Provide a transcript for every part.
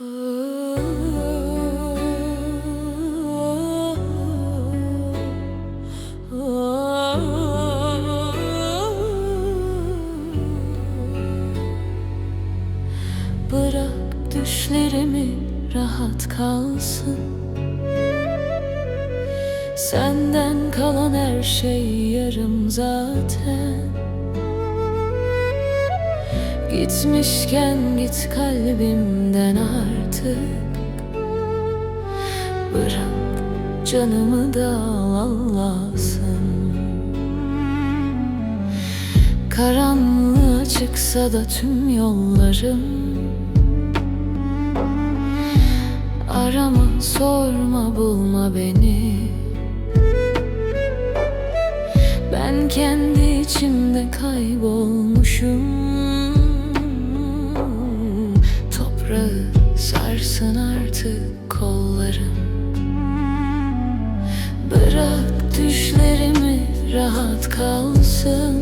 Bırak düşlerimi rahat kalsın. Senden kalan her şey yarım zaten. Gitmişken git kalbimden canımı da Allah'sın Karanlığa çıksa da tüm yollarım. Arama sorma bulma beni. Ben kendi içimde kaybolmuşum. Toprağı sarsın artık kollarım rahat kalsın.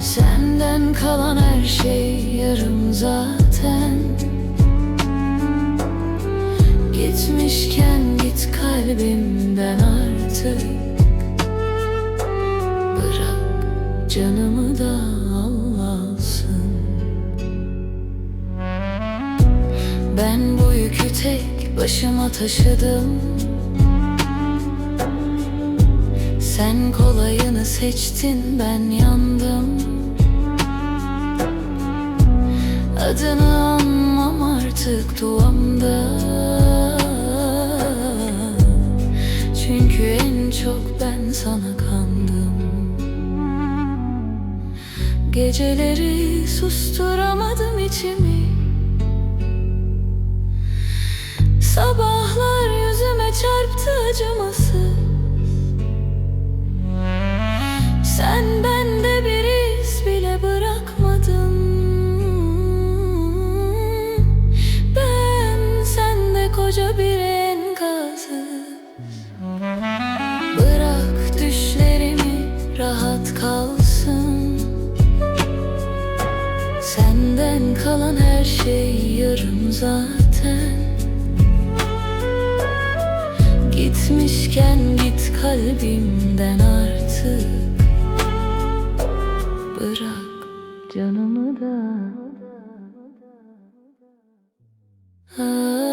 Senden kalan her şey yarım zaten. Gitmişken git kalbimden artık. Bırak canımı da Allah'sın. Ben bu yükü tek başıma taşıdım kolayını seçtin ben yandım. Adını anmam artık duamda Çünkü en çok ben sana kandım. Geceleri susturamadım içimi Bırak düşlerimi rahat kalsın. Senden kalan her şey yarım zaten. Gitmişken git kalbimden artık. Bırak canımı da. Ah